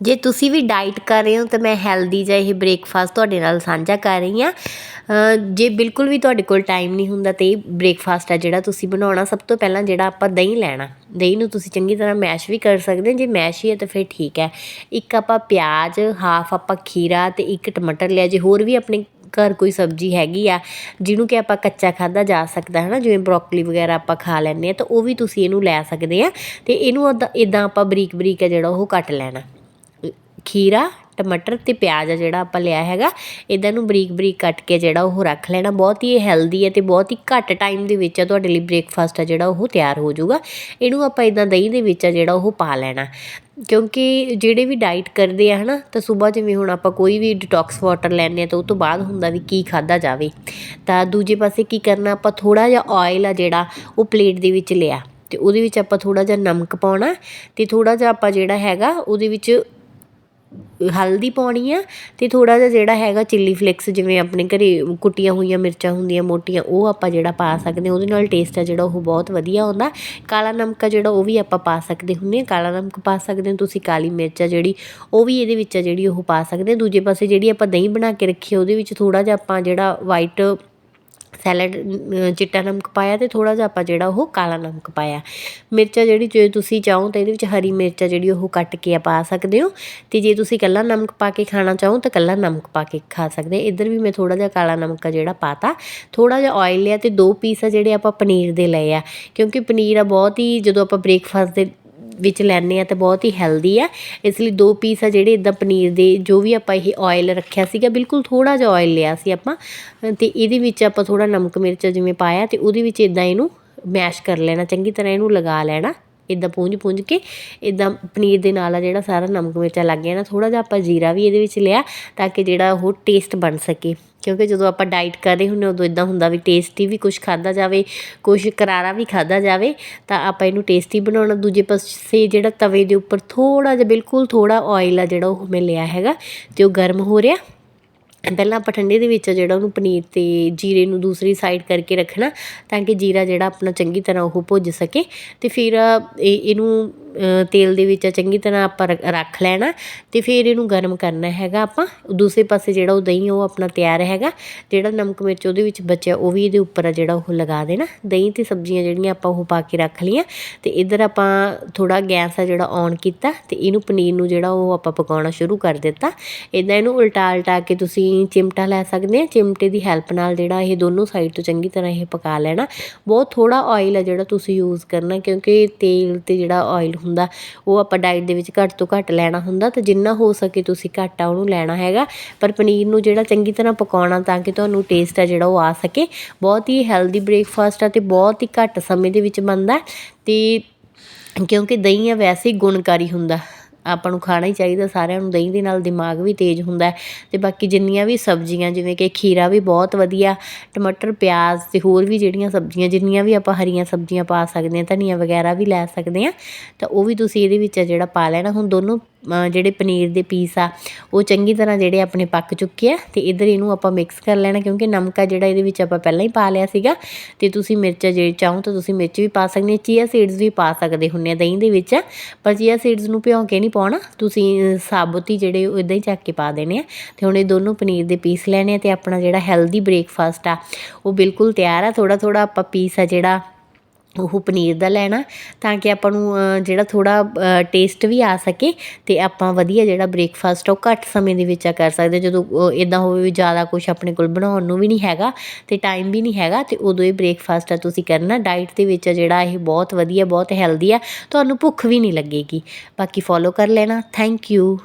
ਜੇ ਤੁਸੀਂ ਵੀ ਡਾਈਟ ਕਰ ਰਹੇ ਹੋ ਤਾਂ ਮੈਂ ਹੈਲਦੀ ਜਿਹਾ ਇਹ ਬ੍ਰੇਕਫਾਸਟ ਤੁਹਾਡੇ ਨਾਲ ਸਾਂਝਾ ਕਰ ਰਹੀ ਹਾਂ। ਜੇ ਬਿਲਕੁਲ ਵੀ ਤੁਹਾਡੇ ਕੋਲ ਟਾਈਮ ਨਹੀਂ ਹੁੰਦਾ ਤੇ ਇਹ ਬ੍ਰੇਕਫਾਸਟ ਆ ਜਿਹੜਾ ਤੁਸੀਂ ਬਣਾਉਣਾ, ਸਭ ਤੋਂ ਪਹਿਲਾਂ ਜਿਹੜਾ ਆਪਾਂ ਦਹੀਂ ਲੈਣਾ। ਦਹੀਂ ਨੂੰ ਤੁਸੀਂ ਚੰਗੀ ਤਰ੍ਹਾਂ ਮੈਸ਼ ਵੀ ਕਰ ਸਕਦੇ ਜੇ ਮੈਸ਼ ਹੀ ਹੈ ਤਾਂ ਫਿਰ ਠੀਕ ਹੈ। ਇੱਕ ਆਪਾਂ ਪਿਆਜ਼, ਹਾਫ ਆਪਾਂ ਖੀਰਾ ਤੇ ਇੱਕ ਟਮਾਟਰ ਲਿਆ, ਜੇ ਹੋਰ ਵੀ ਆਪਣੇ ਘਰ ਕੋਈ ਸਬਜ਼ੀ ਹੈਗੀ ਆ, ਜਿਹਨੂੰ ਕਿ ਆਪਾਂ ਕੱਚਾ ਖਾਦਾ ਜਾ ਸਕਦਾ ਹੈ ਨਾ ਜਿਵੇਂ ਬਰੋਕਲੀ ਵਗੈਰਾ ਆਪਾਂ ਖਾ ਲੈਂਦੇ ਆ ਤਾਂ ਉਹ ਵੀ ਤੁਸੀਂ ਇਹਨੂੰ ਲੈ ਸਕਦੇ ਆ ਤੇ ਇਹਨੂੰ ਇਦਾਂ ਆਪਾਂ ਬਰੀਕ ਬਰੀਕ ਹੈ ਜਿਹੜਾ ਉਹ ਕੱਟ ਲੈਣਾ। ਖੀਰਾ, ਟਮਾਟਰ ਤੇ ਪਿਆਜ਼ ਆ ਜਿਹੜਾ ਆਪਾਂ ਲਿਆ ਹੈਗਾ ਇਦਾਂ ਨੂੰ ਬਰੀਕ ਬਰੀਕ ਕੱਟ ਕੇ ਜਿਹੜਾ ਉਹ ਰੱਖ ਲੈਣਾ। ਬਹੁਤ ਹੀ ਹੈਲਦੀ ਹੈ ਤੇ ਬਹੁਤ ਹੀ ਘੱਟ ਟਾਈਮ ਦੇ ਵਿੱਚ ਆ, ਤੁਹਾਡੇ ਲਈ ਬ੍ਰੇਕਫਾਸਟ ਆ ਜਿਹੜਾ ਉਹ ਤਿਆਰ ਹੋ ਜਾਊਗਾ। ਇਹਨੂੰ ਆਪਾਂ ਇਦਾਂ ਦਹੀਂ ਦੇ ਵਿੱਚ ਆ ਜਿਹੜਾ ਉਹ ਪਾ ਲੈਣਾ। ਕਿਉਂਕਿ ਜਿਹੜੇ ਵੀ ਡਾਈਟ ਕਰਦੇ ਆ ਹਨਾ, ਤਾਂ ਸਵੇਰ ਜਿਵੇਂ ਹੁਣ ਆਪਾਂ ਕੋਈ ਵੀ ਡਿਟੌਕਸ ਵਾਟਰ ਲੈਂਦੇ ਆ, ਤਾਂ ਉਹ ਤੋਂ ਬਾਅਦ ਹੁੰਦਾ ਵੀ ਕੀ ਖਾਦਾ ਜਾਵੇ। ਤਾਂ ਦੂਜੇ ਪਾਸੇ ਕੀ ਕਰਨਾ, ਆਪਾਂ ਥੋੜਾ ਜਿਹਾ ਆਇਲ ਆ ਜਿਹੜਾ, ਉਹ ਪਲੇਟ ਦੇ ਵਿੱਚ ਲਿਆ। ਤੇ ਉਹਦੇ ਵਿੱਚ ਆਪਾਂ ਥੋੜਾ ਜਿਹਾ ਨਮਕ ਪਾਉਣਾ ਤੇ ਥੋੜਾ ਜਿਹਾ ਆਪਾਂ ਜਿਹੜਾ ਹੈਗਾ, ਉਹਦੇ ਵਿੱਚ ਹਲਦੀ ਪਾਉਣੀ ਆ ਅਤੇ ਥੋੜ੍ਹਾ ਜਿਹਾ ਜਿਹੜਾ ਹੈਗਾ ਚਿੱਲੀ ਫਲੇਕਸ ਜਿਵੇਂ ਆਪਣੇ ਘਰ ਕੁੱਟੀਆਂ ਹੋਈਆਂ, ਮਿਰਚਾਂ ਹੁੰਦੀਆਂ ਮੋਟੀਆਂ, ਉਹ ਆਪਾਂ ਜਿਹੜਾ ਪਾ ਸਕਦੇ ਹਾਂ। ਉਹਦੇ ਨਾਲ ਟੇਸਟ ਆ ਜਿਹੜਾ ਉਹ ਬਹੁਤ ਵਧੀਆ ਆਉਂਦਾ। ਕਾਲਾ ਨਮਕ ਆ ਜਿਹੜਾ ਉਹ ਵੀ ਆਪਾਂ ਪਾ ਸਕਦੇ ਹੁੰਦੇ ਹਾਂ। ਕਾਲਾ ਨਮਕ ਪਾ ਸਕਦੇ ਹੋ ਤੁਸੀਂ, ਕਾਲੀ ਮਿਰਚ ਆ ਜਿਹੜੀ, ਉਹ ਵੀ ਇਹਦੇ ਵਿੱਚ ਆ ਜਿਹੜੀ ਉਹ ਪਾ ਸਕਦੇ ਦੂਜੇ ਪਾਸੇ ਜਿਹੜੀ ਆਪਾਂ ਦਹੀਂ ਬਣਾ ਕੇ ਰੱਖੀ ਉਹਦੇ ਵਿੱਚ ਥੋੜ੍ਹਾ ਜਿਹਾ ਆਪਾਂ ਜਿਹੜਾ ਵਾਈਟ ਸੈਲਡ ਚਿੱਟਾ ਨਮਕ ਪਾਇਆ ਅਤੇ ਥੋੜ੍ਹਾ ਜਿਹਾ ਆਪਾਂ ਜਿਹੜਾ ਉਹ ਕਾਲਾ ਨਮਕ ਪਾਇਆ। ਮਿਰਚਾਂ ਜਿਹੜੀ ਜੇ ਤੁਸੀਂ ਚਾਹੋ ਤਾਂ ਇਹਦੇ ਵਿੱਚ ਹਰੀ ਮਿਰਚ ਆ ਜਿਹੜੀ ਉਹ ਕੱਟ ਕੇ ਪਾ ਸਕਦੇ ਹੋ। ਅਤੇ ਜੇ ਤੁਸੀਂ ਇਕੱਲਾ ਨਮਕ ਪਾ ਕੇ ਖਾਣਾ ਚਾਹੋ ਤਾਂ ਇਕੱਲਾ ਨਮਕ ਪਾ ਕੇ ਖਾ ਸਕਦੇ। ਇੱਧਰ ਵੀ ਮੈਂ ਥੋੜ੍ਹਾ ਜਿਹਾ ਕਾਲਾ ਨਮਕ ਆ ਜਿਹੜਾ ਪਾਤਾ। ਥੋੜ੍ਹਾ ਜਿਹਾ ਆਇਲ ਲਿਆ ਅਤੇ ਦੋ ਪੀਸ ਆ ਜਿਹੜੇ ਆਪਾਂ ਪਨੀਰ ਦੇ ਲਏ ਆ। ਕਿਉਂਕਿ ਪਨੀਰ ਆ ਬਹੁਤ ਹੀ ਜਦੋਂ ਆਪਾਂ ਬ੍ਰੇਕਫਾਸਟ ਦੇ ਵਿੱਚ ਲੈਣੇ ਆ ਤਾਂ ਬਹੁਤ ਹੀ ਹੈਲਦੀ ਆ। ਇਸ ਲਈ ਦੋ ਪੀਸ ਆ ਜਿਹੜੇ ਇਦਾਂ ਪਨੀਰ ਦੇ, ਜੋ ਵੀ ਆਪਾਂ ਇਹ ਆਇਲ ਰੱਖਿਆ ਸੀਗਾ, ਬਿਲਕੁਲ ਥੋੜਾ ਜਿਹਾ ਆਇਲ ਲਿਆ ਸੀ ਆਪਾਂ। ਤੇ ਇਹਦੇ ਵਿੱਚ ਆਪਾਂ ਥੋੜਾ ਨਮਕ ਮਿਰਚ ਜਿਵੇਂ ਪਾਇਆ ਤੇ ਉਹਦੇ ਵਿੱਚ ਇਦਾਂ ਇਹਨੂੰ ਮੈਸ਼ ਕਰ ਲੈਣਾ, ਚੰਗੀ ਤਰ੍ਹਾਂ ਇਹਨੂੰ ਲਗਾ ਲੈਣਾ। ਇੱਦਾਂ ਪੂੰਝ ਪੂੰਝ ਕੇ ਇੱਦਾਂ ਪਨੀਰ ਦੇ ਨਾਲ ਆ ਜਿਹੜਾ ਸਾਰਾ ਨਮਕ ਮਿਰਚਾਂ ਲੱਗ ਗਿਆ ਨਾ ਥੋੜਾ ਜਿਹਾ ਆਪਾਂ ਜੀਰਾ ਵੀ ਇਹਦੇ ਵਿੱਚ ਲਿਆ ਤਾਂ ਕਿ ਜਿਹੜਾ ਉਹ ਟੇਸਟ ਬਣ ਸਕੇ। ਕਿਉਂਕਿ ਜਦੋਂ ਆਪਾਂ ਡਾਈਟ ਕਰ ਰਹੇ ਹੁੰਦੇ ਉਦੋਂ ਇਦਾਂ ਹੁੰਦਾ ਵੀ ਟੇਸਟੀ ਵੀ ਕੁਝ ਖਾਦਾ ਜਾਵੇ ਕੁਝ ਕਰਾਰਾ ਵੀ ਖਾਦਾ ਜਾਵੇ, ਤਾਂ ਆਪਾਂ ਇਹਨੂੰ ਟੇਸਟੀ ਬਣਾਉਣਾ। ਦੂਜੇ ਪਾਸੇ ਜਿਹੜਾ ਤਵੇ ਦੇ ਉੱਪਰ ਥੋੜਾ ਜਿਹਾ, ਬਿਲਕੁਲ ਥੋੜਾ ਆਇਲ ਆ ਜਿਹੜਾ ਉਹ ਮੈਂ ਲਿਆ ਹੈਗਾ, ਤੇ ਉਹ ਗਰਮ ਹੋ ਰਿਹਾ। ਪਹਿਲਾਂ ਆਪਾਂ ਠੰਡੇ ਦੇ ਵਿੱਚ ਜਿਹੜਾ ਉਹਨੂੰ ਪਨੀਰ ਅਤੇ ਜੀਰੇ ਨੂੰ ਦੂਸਰੀ ਸਾਈਡ ਕਰਕੇ ਰੱਖਣਾ ਤਾਂ ਕਿ ਜੀਰਾ ਜਿਹੜਾ ਆਪਣਾ ਚੰਗੀ ਤਰ੍ਹਾਂ ਉਹ ਭੁੱਜ ਸਕੇ ਅਤੇ ਫਿਰ ਇਹ, ਇਹਨੂੰ ਤੇਲ ਦੇ ਵਿੱਚ ਚੰਗੀ ਤਰ੍ਹਾਂ ਆਪਾਂ ਰੱਖ ਲੈਣਾ ਅਤੇ ਫਿਰ ਇਹਨੂੰ ਗਰਮ ਕਰਨਾ ਹੈਗਾ ਆਪਾਂ। ਦੂਸਰੇ ਪਾਸੇ ਜਿਹੜਾ ਉਹ ਦਹੀਂ ਉਹ ਆਪਣਾ ਤਿਆਰ ਹੈਗਾ, ਜਿਹੜਾ ਨਮਕ ਮਿਰਚ ਉਹਦੇ ਵਿੱਚ ਬਚਿਆ ਉਹ ਵੀ ਇਹਦੇ ਉੱਪਰ ਆ ਜਿਹੜਾ ਉਹ ਲਗਾ ਦੇਣਾ। ਦਹੀਂ ਤੇ ਸਬਜ਼ੀਆਂ ਜਿਹੜੀਆਂ ਆਪਾਂ ਉਹ ਪਾ ਕੇ ਰੱਖ ਲਈਆਂ ਅਤੇ ਇੱਧਰ ਆਪਾਂ ਥੋੜਾ ਗੈਸ ਆ ਜਿਹੜਾ ਔਨ ਕੀਤਾ ਅਤੇ ਇਹਨੂੰ ਪਨੀਰ ਨੂੰ ਜਿਹੜਾ ਉਹ ਆਪਾਂ ਪਕਾਉਣਾ ਸ਼ੁਰੂ ਕਰ ਦਿੱਤਾ। ਇਦਾਂ ਇਹਨੂੰ ਉਲਟਾ ਉਲਟਾ ਕੇ ਤੁਸੀਂ ਚਿਮਟਾ ਲੈ ਸਕਦੇ ਹਾਂ। ਚਿਮਟੇ ਦੀ ਹੈਲਪ ਨਾਲ ਜਿਹੜਾ ਇਹ ਦੋਨੋਂ ਸਾਈਡ ਤੋਂ ਚੰਗੀ ਤਰ੍ਹਾਂ ਇਹ ਪਕਾ ਲੈਣਾ। ਬਹੁਤ ਥੋੜਾ ਆਇਲ ਆ ਜਿਹੜਾ ਤੁਸੀਂ ਯੂਜ਼ ਕਰਨਾ, ਕਿਉਂਕਿ ਤੇਲ ਤੇ ਜਿਹੜਾ ਆਇਲ ਹੁੰਦਾ, ਉਹ ਆਪਾਂ ਡਾਈਟ ਦੇ ਵਿੱਚ ਘੱਟ ਤੋਂ ਘੱਟ ਲੈਣਾ ਹੁੰਦਾ, ਤਾਂ ਜਿੰਨਾ ਹੋ ਸਕੇ ਤੁਸੀਂ ਘੱਟ ਆ ਉਹਨੂੰ ਲੈਣਾ ਹੈਗਾ। ਪਰ ਪਨੀਰ ਨੂੰ ਜਿਹੜਾ ਚੰਗੀ ਤਰ੍ਹਾਂ ਪਕਾਉਣਾ ਤਾਂ ਕਿ ਤੁਹਾਨੂੰ ਟੇਸਟ ਆ ਜਿਹੜਾ ਉਹ ਆ ਸਕੇ। ਬਹੁਤ ਹੀ ਹੈਲਦੀ ਬ੍ਰੇਕਫਾਸਟ ਆ ਤੇ ਬਹੁਤ ਹੀ ਘੱਟ ਸਮੇਂ ਦੇ ਵਿੱਚ ਬਣਦਾ। ਤੇ ਕਿਉਂਕਿ ਦਹੀਂ ਆ ਵੈਸੇ ਹੀ ਗੁਣਕਾਰੀ ਹੁੰਦਾ। ਆਪਾਂ ਨੂੰ ਖਾਣਾ ਹੀ ਚਾਹੀਦਾ, ਸਾਰਿਆਂ ਨੂੰ ਦਹੀਂ ਦੇ ਨਾਲ ਦਿਮਾਗ ਵੀ ਤੇਜ਼ ਹੁੰਦਾ ਅਤੇ ਬਾਕੀ ਜਿੰਨੀਆਂ ਵੀ ਸਬਜ਼ੀਆਂ, ਜਿਵੇਂ ਕਿ ਖੀਰਾ ਵੀ ਬਹੁਤ ਵਧੀਆ, ਟਮਾਟਰ, ਪਿਆਜ਼ ਅਤੇ ਹੋਰ ਵੀ ਜਿਹੜੀਆਂ ਸਬਜ਼ੀਆਂ, ਜਿੰਨੀਆਂ ਵੀ ਆਪਾਂ ਹਰੀਆਂ ਸਬਜ਼ੀਆਂ ਪਾ ਸਕਦੇ ਹਾਂ, ਧਨੀਆ ਵਗੈਰਾ ਵੀ ਲੈ ਸਕਦੇ ਹਾਂ, ਤਾਂ ਉਹ ਵੀ ਤੁਸੀਂ ਇਹਦੇ ਵਿੱਚ ਜਿਹੜਾ ਪਾ ਲੈਣਾ। ਹੁਣ ਦੋਨੋਂ ਜਿਹੜੇ ਪਨੀਰ ਦੇ ਪੀਸ ਆ, ਉਹ ਚੰਗੀ ਤਰ੍ਹਾਂ ਜਿਹੜੇ ਆਪਣੇ ਪੱਕ ਚੁੱਕੇ ਆ, ਤੇ ਇਧਰ ਇਹਨੂੰ ਆਪਾਂ ਮਿਕਸ ਕਰ ਲੈਣਾ, ਕਿਉਂਕਿ ਨਮਕਾ ਜਿਹੜਾ ਇਹਦੇ ਵਿੱਚ ਆਪਾਂ ਪਹਿਲਾਂ ਹੀ ਪਾ ਲਿਆ ਸੀਗਾ, ਤੇ ਤੁਸੀਂ ਮਿਰਚ ਜੇ ਚਾਹੋ ਤਾਂ ਤੁਸੀਂ ਮਿਰਚ ਵੀ ਪਾ ਸਕਦੇ ਚੀਆ ਸੀਡਸ ਵੀ ਪਾ ਸਕਦੇ ਹੁੰਨੇ ਆ ਦਹੀਂ ਦੇ ਵਿੱਚ, ਪਰ ਚੀਆ ਸੀਡਸ ਨੂੰ ਭਿਉਂ ਕੇ ਨਹੀਂ ਪਾਉਣਾ, ਤੁਸੀਂ ਸਾਬੁਤ ਹੀ ਜਿਹੜੇ ਉਹ ਇਦਾਂ ਹੀ ਚੱਕ ਕੇ ਪਾ ਦੇਣੇ ਆ। ਤੇ ਹੁਣ ਇਹ ਦੋਨੋਂ ਪਨੀਰ ਦੇ ਪੀਸ ਲੈਣੇ ਆ ਤੇ ਆਪਣਾ ਜਿਹੜਾ ਹੈਲਦੀ ਬ੍ਰੇਕਫਾਸਟ ਆ, ਉਹ ਬਿਲਕੁਲ ਤਿਆਰ ਆ। ਥੋੜਾ ਥੋੜਾ ਆਪਾਂ ਪੀਸ ਆ ਜਿਹੜਾ ਉਹ ਪਨੀਰ ਦਾ ਲੈਣਾ ਤਾਂ ਕਿ ਆਪਾਂ ਨੂੰ ਜਿਹੜਾ ਥੋੜ੍ਹਾ ਟੇਸਟ ਵੀ ਆ ਸਕੇ ਅਤੇ ਆਪਾਂ ਵਧੀਆ ਜਿਹੜਾ ਬ੍ਰੇਕਫਾਸਟ ਉਹ ਘੱਟ ਸਮੇਂ ਦੇ ਵਿੱਚ ਆ ਕਰ ਸਕਦੇ ਜਦੋਂ ਇੱਦਾਂ ਹੋਵੇ ਵੀ ਜ਼ਿਆਦਾ ਕੁਛ ਆਪਣੇ ਕੋਲ ਬਣਾਉਣ ਨੂੰ ਵੀ ਨਹੀਂ ਹੈਗਾ ਅਤੇ ਟਾਈਮ ਵੀ ਨਹੀਂ ਹੈਗਾ ਅਤੇ ਉਦੋਂ ਇਹ ਬ੍ਰੇਕਫਾਸਟ ਆ ਤੁਸੀਂ ਕਰਨਾ। ਡਾਈਟ ਦੇ ਵਿੱਚ ਜਿਹੜਾ ਇਹ ਬਹੁਤ ਵਧੀਆ, ਬਹੁਤ ਹੈਲਦੀ ਆ, ਤੁਹਾਨੂੰ ਭੁੱਖ ਵੀ ਨਹੀਂ ਲੱਗੇਗੀ। ਬਾਕੀ ਫੋਲੋ ਕਰ ਲੈਣਾ। Thank you